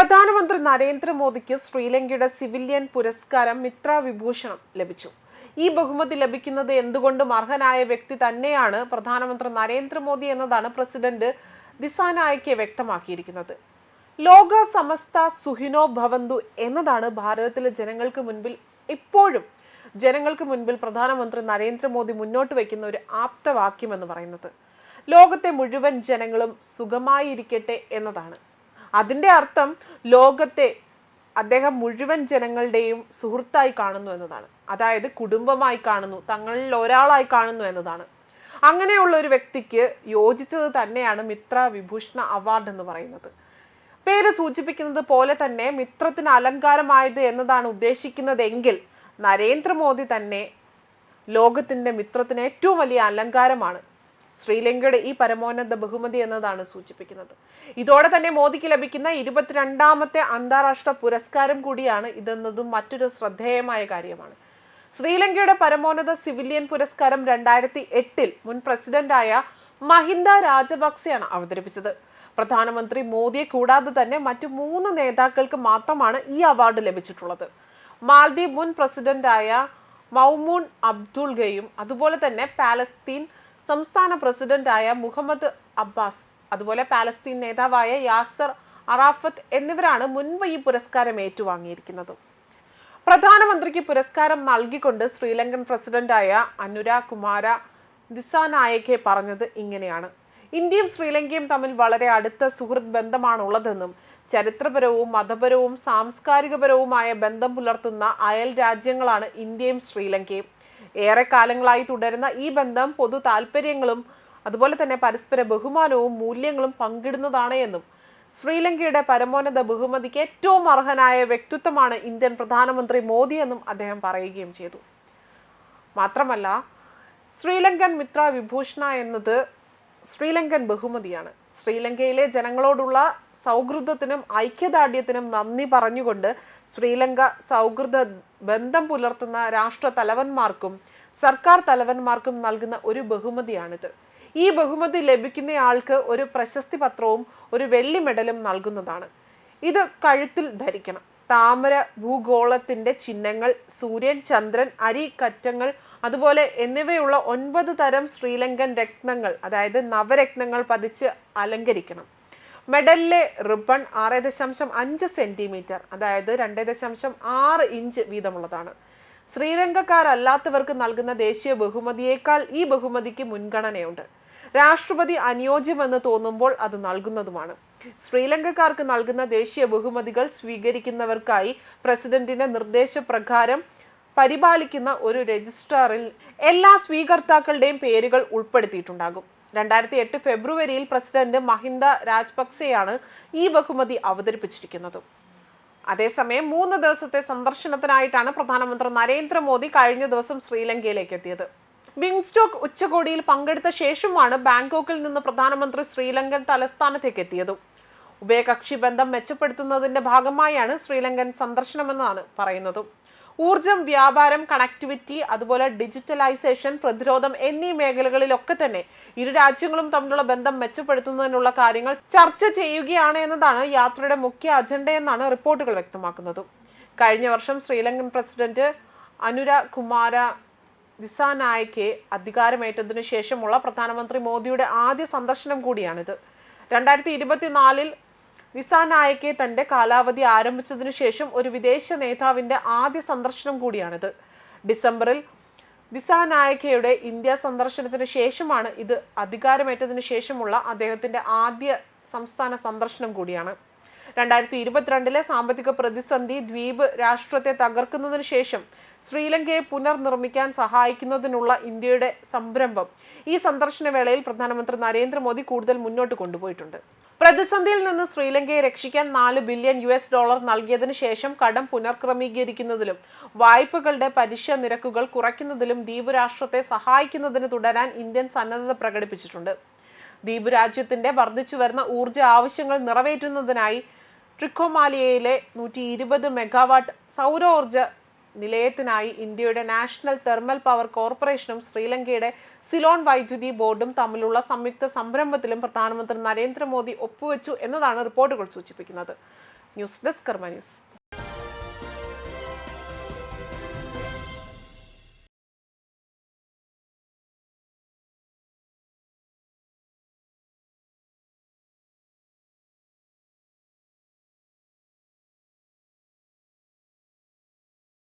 പ്രധാനമന്ത്രി നരേന്ദ്രമോദിക്ക് ശ്രീലങ്കയുടെ സിവിലിയൻ പുരസ്കാരം മിത്ര വിഭൂഷണം ലഭിച്ചു. ഈ ബഹുമതി ലഭിക്കുന്നത് എന്തുകൊണ്ടും അർഹനായ വ്യക്തി തന്നെയാണ് പ്രധാനമന്ത്രി നരേന്ദ്രമോദി എന്നതാണ് പ്രസിഡന്റ് ദിസാനായക്കെ വ്യക്തമാക്കിയിരിക്കുന്നത്. ലോക സമസ്ത സുഹിനോ ഭവന്തു എന്നതാണ് ഭാരതത്തിലെ ജനങ്ങൾക്ക് മുൻപിൽ ഇപ്പോഴും ജനങ്ങൾക്ക് മുൻപിൽ പ്രധാനമന്ത്രി നരേന്ദ്രമോദി മുന്നോട്ട് വയ്ക്കുന്ന ഒരു ആപ്തവാക്യം എന്ന് പറയുന്നത്. ലോകത്തെ മുഴുവൻ ജനങ്ങളും സുഖമായിരിക്കട്ടെ എന്നതാണ്. അതിന്റെ അർത്ഥം ലോകത്തെ അദ്ദേഹം മുഴുവൻ ജനങ്ങളുടെയും സുഹൃത്തായി കാണുന്നു എന്നതാണ്. അതായത് കുടുംബമായി കാണുന്നു തങ്ങളിൽ ഒരാളായി കാണുന്നു എന്നതാണ്. അങ്ങനെയുള്ള ഒരു വ്യക്തിക്ക് യോജിച്ചത് തന്നെയാണ് മിത്ര വിഭൂഷണ അവാർഡ് എന്ന് പറയുന്നത്. പേര് സൂചിപ്പിക്കുന്നത് പോലെ തന്നെ മിത്രത്തിന് അലങ്കാരമായത് എന്നതാണ് ഉദ്ദേശിക്കുന്നതെങ്കിൽ നരേന്ദ്രമോദി തന്നെ ലോകത്തിന്റെ മിത്രത്തിന് ഏറ്റവും വലിയ അലങ്കാരമാണ് ശ്രീലങ്കയുടെ ഈ പരമോന്നത ബഹുമതി എന്നതാണ് സൂചിപ്പിക്കുന്നത്. ഇതോടെ തന്നെ മോദിക്ക് ലഭിക്കുന്ന ഇരുപത്തിരണ്ടാമത്തെ അന്താരാഷ്ട്ര പുരസ്കാരം കൂടിയാണ് ഇതെന്നതും മറ്റൊരു ശ്രദ്ധേയമായ കാര്യമാണ്. ശ്രീലങ്കയുടെ പരമോന്നത സിവിലിയൻ പുരസ്കാരം രണ്ടായിരത്തി എട്ടിൽ മുൻ പ്രസിഡന്റായ മഹിന്ദ രാജപക്സെയാണ് അവതരിപ്പിച്ചത്. പ്രധാനമന്ത്രി മോദിയെ കൂടാതെ തന്നെ മറ്റു മൂന്ന് നേതാക്കൾക്ക് മാത്രമാണ് ഈ അവാർഡ് ലഭിച്ചിട്ടുള്ളത്. മാൽദ്വീപ് മുൻ പ്രസിഡന്റായ മൗമൂൺ അബ്ദുൾ ഗയും അതുപോലെ തന്നെ പാലസ്തീൻ സംസ്ഥാന പ്രസിഡന്റായ മുഹമ്മദ് അബ്ബാസ് അതുപോലെ പാലസ്തീൻ നേതാവായ യാസർ അറാഫത്ത് എന്നിവരാണ് മുൻപ് ഈ പുരസ്കാരം ഏറ്റുവാങ്ങിയിരിക്കുന്നത്. പ്രധാനമന്ത്രിക്ക് പുരസ്കാരം നൽകിക്കൊണ്ട് ശ്രീലങ്കൻ പ്രസിഡന്റായ അനുരാ കുമാര ദിസാനായകെ പറഞ്ഞത് ഇങ്ങനെയാണ്. ഇന്ത്യയും ശ്രീലങ്കയും തമ്മിൽ വളരെ അടുത്ത സുഹൃത്ത് ബന്ധമാണുള്ളതെന്നും ചരിത്രപരവും മതപരവും സാംസ്കാരികപരവുമായ ബന്ധം പുലർത്തുന്ന അയൽ രാജ്യങ്ങളാണ് ഇന്ത്യയും ശ്രീലങ്കയും. ഏറെ കാലങ്ങളായി തുടരുന്ന ഈ ബന്ധം പൊതു താല്പര്യങ്ങളും അതുപോലെ തന്നെ പരസ്പര ബഹുമാനവും മൂല്യങ്ങളും പങ്കിടുന്നതാണ് എന്നും ശ്രീലങ്കയുടെ പരമോന്നത ബഹുമതിക്ക് ഏറ്റവും അർഹനായ വ്യക്തിത്വമാണ് ഇന്ത്യൻ പ്രധാനമന്ത്രി മോദി എന്നും അദ്ദേഹം പറയുകയും ചെയ്തു. മാത്രമല്ല ശ്രീലങ്കൻ മിത്ര വിഭൂഷണ എന്നത് ശ്രീലങ്കൻ ബഹുമതിയാണ്. ശ്രീലങ്കയിലെ ജനങ്ങളോടുള്ള സൗഹൃദത്തിനും ഐക്യദാർഢ്യത്തിനും നന്ദി പറഞ്ഞുകൊണ്ട് ശ്രീലങ്ക സൗഹൃദ ബന്ധം പുലർത്തുന്ന രാഷ്ട്ര തലവന്മാർക്കും സർക്കാർ തലവന്മാർക്കും നൽകുന്ന ഒരു ബഹുമതിയാണിത്. ഈ ബഹുമതി ലഭിക്കുന്നയാൾക്ക് ഒരു പ്രശസ്തി പത്രവും ഒരു വെള്ളി മെഡലും നൽകുന്നതാണ്. ഇത് കഴുത്തിൽ ധരിക്കണം. താമര ഭൂഗോളത്തിന്റെ ചിഹ്നങ്ങൾ സൂര്യൻ ചന്ദ്രൻ അരി കറ്റങ്ങൾ അതുപോലെ എന്നിവയുള്ള ഒൻപത് തരം ശ്രീലങ്കൻ രത്നങ്ങൾ അതായത് നവരത്നങ്ങൾ പതിച്ച് അലങ്കരിക്കണം. മെഡലിലെ റിബൺ ആറ് ദശാംശം അഞ്ച് സെന്റിമീറ്റർ അതായത് രണ്ട് ദശാംശം ആറ് ഇഞ്ച് വീതമുള്ളതാണ്. ശ്രീലങ്കക്കാരല്ലാത്തവർക്ക് നൽകുന്ന ദേശീയ ബഹുമതിയേക്കാൾ ഈ ബഹുമതിക്ക് മുൻഗണനയുണ്ട്. രാഷ്ട്രപതി അനുയോജ്യമെന്ന് തോന്നുമ്പോൾ അത് നൽകുന്നതുമാണ്. ശ്രീലങ്കക്കാർക്ക് നൽകുന്ന ദേശീയ ബഹുമതികൾ സ്വീകരിക്കുന്നവർക്കായി പ്രസിഡന്റിന്റെ നിർദ്ദേശപ്രകാരം പരിപാലിക്കുന്ന ഒരു രജിസ്ട്രാറിൽ എല്ലാ സ്വീകർത്താക്കളുടെയും പേരുകൾ ഉൾപ്പെടുത്തിയിട്ടുണ്ടാകും. രണ്ടായിരത്തി എട്ട് ഫെബ്രുവരിയിൽ പ്രസിഡന്റ് മഹിന്ദ രാജപക്സെയാണ് ഈ ബഹുമതി അവതരിപ്പിച്ചിരിക്കുന്നത്. അതേസമയം മൂന്ന് ദിവസത്തെ സന്ദർശനത്തിനായിട്ടാണ് പ്രധാനമന്ത്രി നരേന്ദ്രമോദി കഴിഞ്ഞ ദിവസം ശ്രീലങ്കയിലേക്ക് എത്തിയത്. ബിംസ്റ്റോക്ക് ഉച്ചകോടിയിൽ പങ്കെടുത്ത ശേഷമാണ് ബാങ്കോക്കിൽ നിന്ന് പ്രധാനമന്ത്രി ശ്രീലങ്കൻ തലസ്ഥാനത്തേക്ക് എത്തിയത്. ഉഭയകക്ഷി ബന്ധം മെച്ചപ്പെടുത്തുന്നതിന്റെ ഭാഗമായാണ് ശ്രീലങ്കൻ സന്ദർശനമെന്നാണ് പറയുന്നത്. ഊർജം വ്യാപാരം കണക്ടിവിറ്റി അതുപോലെ ഡിജിറ്റലൈസേഷൻ പ്രതിരോധം എന്നീ മേഖലകളിലൊക്കെ തന്നെ ഇരു രാജ്യങ്ങളും തമ്മിലുള്ള ബന്ധം മെച്ചപ്പെടുത്തുന്നതിനുള്ള കാര്യങ്ങൾ ചർച്ച ചെയ്യുകയാണ് എന്നതാണ് യാത്രയുടെ മുഖ്യ അജണ്ടയെന്നാണ് റിപ്പോർട്ടുകൾ വ്യക്തമാക്കുന്നത്. കഴിഞ്ഞ വർഷം ശ്രീലങ്കൻ പ്രസിഡന്റ് അനുര കുമാര ദിസാനായക്കെ അധികാരമേറ്റതിനു ശേഷമുള്ള പ്രധാനമന്ത്രി മോദിയുടെ ആദ്യ സന്ദർശനം കൂടിയാണിത്. രണ്ടായിരത്തി ഇരുപത്തിനാലിൽ ദിസാനായക്കെ തന്റെ കാലാവധി ആരംഭിച്ചതിനു ശേഷം ഒരു വിദേശ നേതാവിന്റെ ആദ്യ സന്ദർശനം കൂടിയാണിത്. ഡിസംബറിൽ ദിസാനായക്കയുടെ ഇന്ത്യ സന്ദർശനത്തിന് ശേഷമാണ് ഇത് അധികാരമേറ്റതിനു ശേഷമുള്ള അദ്ദേഹത്തിന്റെ ആദ്യ സംസ്ഥാന സന്ദർശനം കൂടിയാണ്. രണ്ടായിരത്തി ഇരുപത്തിരണ്ടിലെ സാമ്പത്തിക പ്രതിസന്ധി ദ്വീപ് രാഷ്ട്രത്തെ തകർക്കുന്നതിന് ശേഷം ശ്രീലങ്കയെ പുനർനിർമ്മിക്കാൻ സഹായിക്കുന്നതിനുള്ള ഇന്ത്യയുടെ സംരംഭം ഈ സന്ദർശന വേളയിൽ പ്രധാനമന്ത്രി നരേന്ദ്രമോദി കൂടുതൽ മുന്നോട്ട് കൊണ്ടുപോയിട്ടുണ്ട്. പ്രതിസന്ധിയിൽ നിന്ന് ശ്രീലങ്കയെ രക്ഷിക്കാൻ നാല് ബില്യൺ യു എസ് ഡോളർ നൽകിയതിനു ശേഷം കടം പുനർക്രമീകരിക്കുന്നതിലും വായ്പകളുടെ പലിശ നിരക്കുകൾ കുറയ്ക്കുന്നതിലും ദ്വീപ് രാഷ്ട്രത്തെ സഹായിക്കുന്നതിന് തുടരാൻ ഇന്ത്യൻ സന്നദ്ധത പ്രകടിപ്പിച്ചിട്ടുണ്ട്. ദ്വീപ് രാജ്യത്തിന്റെ വർദ്ധിച്ചു വരുന്ന ഊർജ ആവശ്യങ്ങൾ നിറവേറ്റുന്നതിനായി ട്രിക്കോമാലിയയിലെ നൂറ്റി ഇരുപത് മെഗാവാട്ട് സൗരോർജ നിലയത്തിനായി ഇന്ത്യയുടെ നാഷണൽ തെർമൽ പവർ കോർപ്പറേഷനും ശ്രീലങ്കയുടെ സിലോൺ വൈദ്യുതി ബോർഡും തമ്മിലുള്ള സംയുക്ത സംരംഭത്തിലും പ്രധാനമന്ത്രി നരേന്ദ്രമോദി ഒപ്പുവെച്ചു എന്നതാണ് റിപ്പോർട്ടുകൾ സൂചിപ്പിക്കുന്നത്. News desk Karma news.